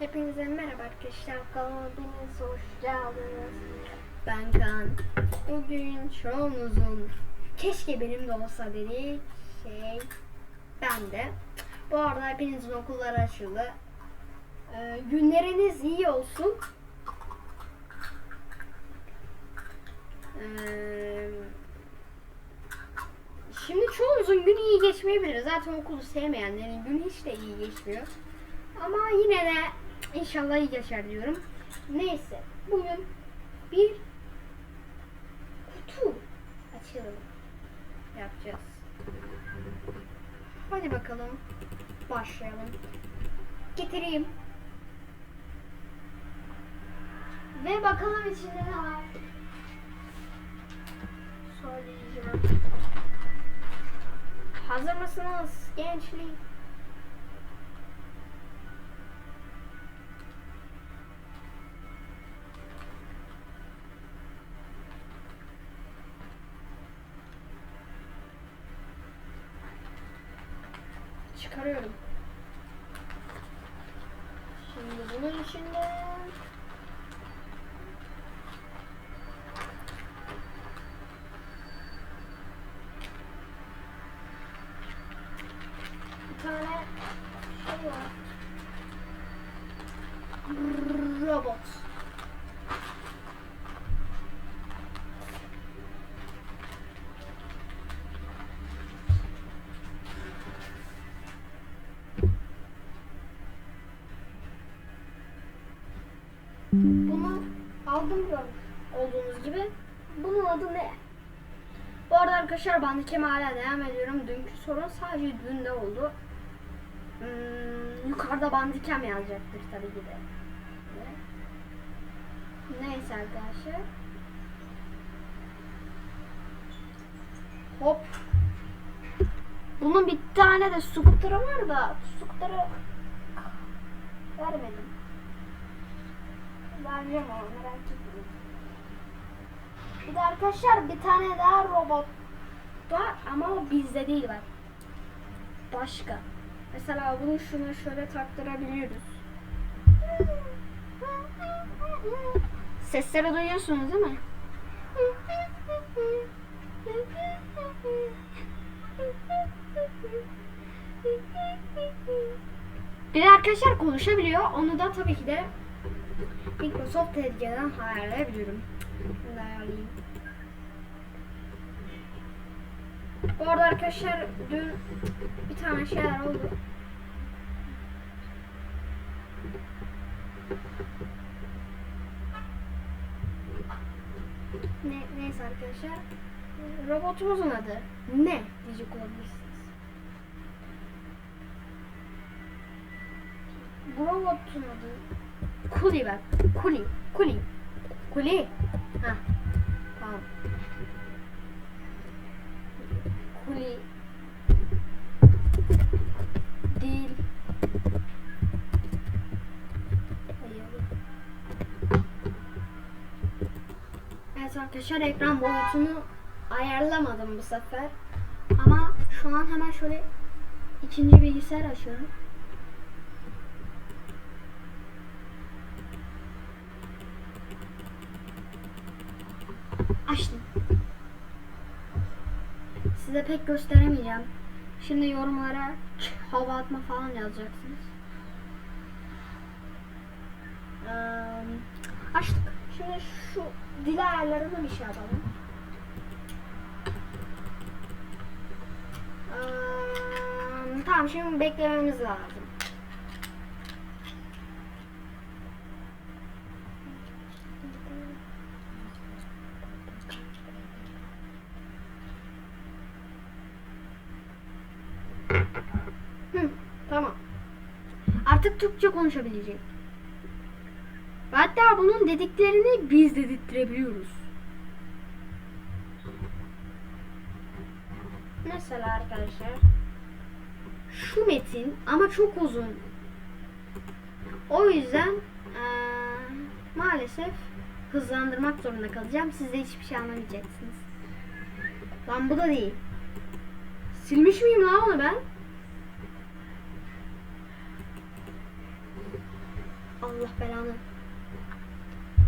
Hepinize merhaba arkadaşlar. Kanalıma hepiniz hoş geldiniz. Ben Kaan. Bugün çoğunuzun keşke benim de olsa dediği şey ben de. Bu arada hepinizin okulları açıldı. Ee, günleriniz iyi olsun. Ee, şimdi çoğunuzun günü iyi geçmeyebilir. Zaten okulu sevmeyenlerin günü hiç de iyi geçmiyor. Ama yine de inşallah iyi geçer diyorum. Neyse bugün bir kutu açalım yapacağız. Hadi bakalım başlayalım. Getireyim. Ve bakalım içinde ne var. Söyleyeceğim. Hazır mısınız gençlik? Çıkarıyorum. Şimdi bunun içinde bir tane şey var. Robot. Görmüş olduğunuz gibi. Bunun adı ne? Bu arada arkadaşlar Bandicam'e hala devam ediyorum. Dünkü sorun sadece dün de oldu. Hmm, yukarıda Bandicam yazacaktır tabii ki de. Neyse arkadaşlar. Hop. Bunun bir tane de scooter'ı var da scooter'ı vermedim. Vereceğim onu merak etmeyin. Bir de arkadaşlar bir tane daha robot var ama o bizde değil bak. Başka. Mesela bunu şuna şöyle taktırabiliyoruz. Sesleri duyuyorsunuz değil mi? Bir de arkadaşlar konuşabiliyor. Onu da tabii ki de Microsoft Edge'den ayarlayabiliyorum. Bu arada arkadaşlar dün bir tane şeyler oldu. Ne, neyse arkadaşlar. Robotumuzun adı ne diyecek olabilirsiniz. Bu robotun adı Kuli bak. Kuli. Kuli. Kuli. Ha. Tamam. Dil. Ayarı. Evet arkadaşlar ekran boyutunu ayarlamadım bu sefer. Ama şu an hemen şöyle ikinci bilgisayar açıyorum. Açtım. Size pek gösteremeyeceğim. Şimdi yorumlara hava atma falan yazacaksınız. Ee, açtık. Şimdi şu dil ayarlarına bir şey yapalım. Ee, tamam şimdi beklememiz lazım. Tamam. Artık Türkçe konuşabilecek. Hatta bunun dediklerini biz dedirttirebiliyoruz. Mesela arkadaşlar şu metin ama çok uzun. O yüzden eee, maalesef hızlandırmak zorunda kalacağım. Siz de hiçbir şey anlamayacaksınız. Lan bu da değil. Silmiş miyim lan onu ben? Allah belanı.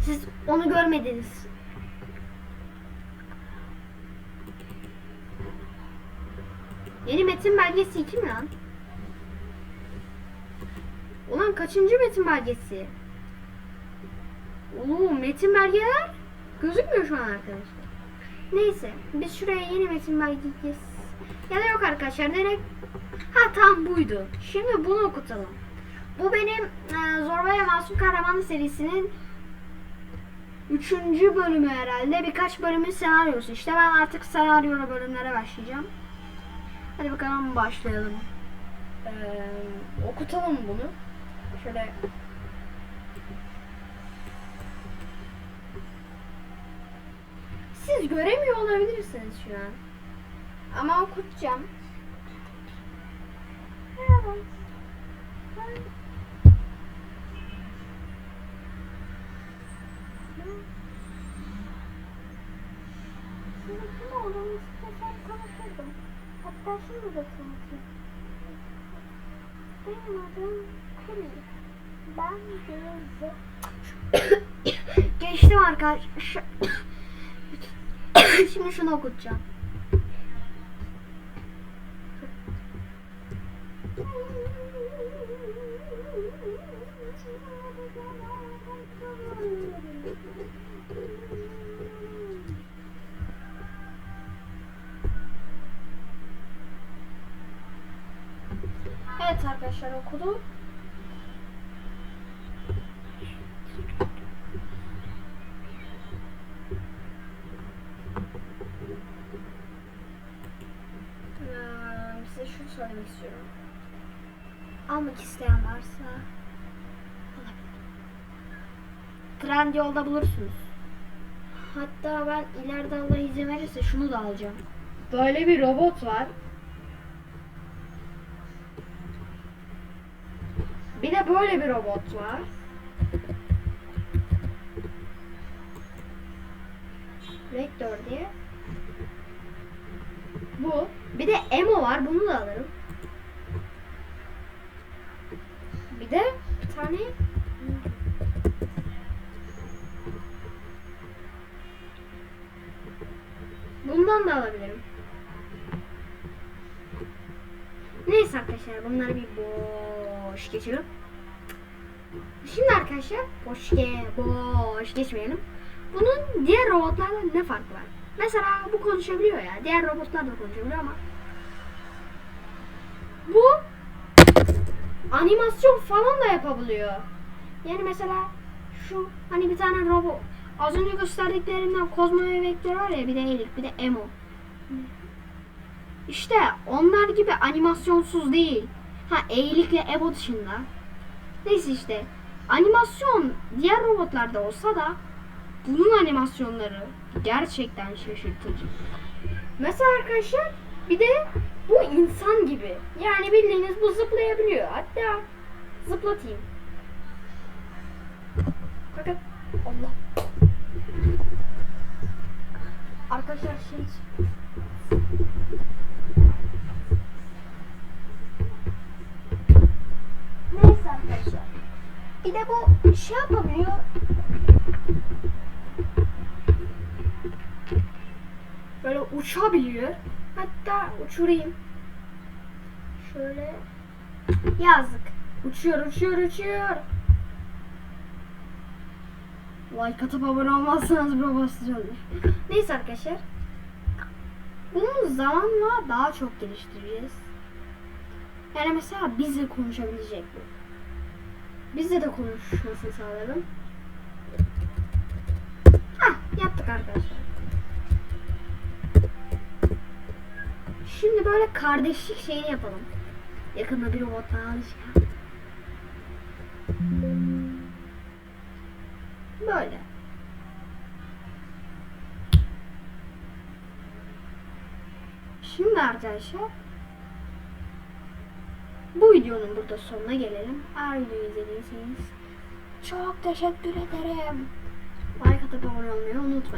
Siz onu görmediniz. Yeni metin belgesi 2 mi lan? Ulan kaçıncı metin belgesi? Oo metin belgeler gözükmüyor şu an arkadaşlar. Neyse biz şuraya yeni metin belgesi ya da yok arkadaşlar direkt ha tam buydu. Şimdi bunu okutalım. Bu benim e, Zorba ve Masum Kahraman serisinin üçüncü bölümü herhalde. Birkaç bölümün senaryosu. İşte ben artık senaryo bölümlere başlayacağım. Hadi bakalım başlayalım. Ee, okutalım bunu. Şöyle Siz göremiyor olabilirsiniz şu an. Ama okutacağım. Şimdi kim olduğunu istesem tanıtırdım. Hatta şimdi de tanıtayım. Benim adım Kuri. Ben Gözde. Geçtim arkadaşlar. Şimdi şunu okutacağım. Evet arkadaşlar okudum. Ee, size şunu söylemek istiyorum. Almak isteyen varsa alabilir. Trend yolda bulursunuz. Hatta ben ileride Allah izin verirse şunu da alacağım. Böyle bir robot var. Bir de böyle bir robot var. Vektör diye. Bu. Bir de Emo var. Bunu da alırım. Bir de bir tane Bundan da alabilirim. Neyse arkadaşlar bunları bir boş geçelim. Şimdi arkadaşlar boş ge boş geçmeyelim. Bunun diğer robotlardan ne farkı var? Mesela bu konuşabiliyor ya. Diğer robotlar da konuşabiliyor ama bu animasyon falan da yapabiliyor. Yani mesela şu hani bir tane robot az önce gösterdiklerimden Kozmo ve Vektör var ya bir de Elik bir de Emo. İşte onlar gibi animasyonsuz değil. Ha Eğilikle Emo dışında. Neyse işte animasyon diğer robotlarda olsa da bunun animasyonları gerçekten şaşırtıcı. Mesela arkadaşlar bir de bu insan gibi. Yani bildiğiniz bu zıplayabiliyor. Hatta zıplatayım. Bakın. Allah. Arkadaşlar şey Neyse arkadaşlar. Bir de bu şey yapabiliyor. Böyle uçabiliyor. Hatta uçurayım. Şöyle yazık. Uçuyor, uçuyor, uçuyor. Like atıp abone olmazsanız bro olur. Neyse arkadaşlar. Bunu zamanla daha çok geliştireceğiz. Yani mesela bizle konuşabilecek bu. Bizle de konuşmasını sağlayalım. Hah yaptık arkadaşlar. Şimdi böyle kardeşlik şeyini yapalım. Yakında bir robot daha alacağım. Böyle. Şimdi arkadaşlar bu videonun burada sonuna gelelim. Eğer videoyu izlediyseniz çok teşekkür ederim. Like atıp abone olmayı unutmayın.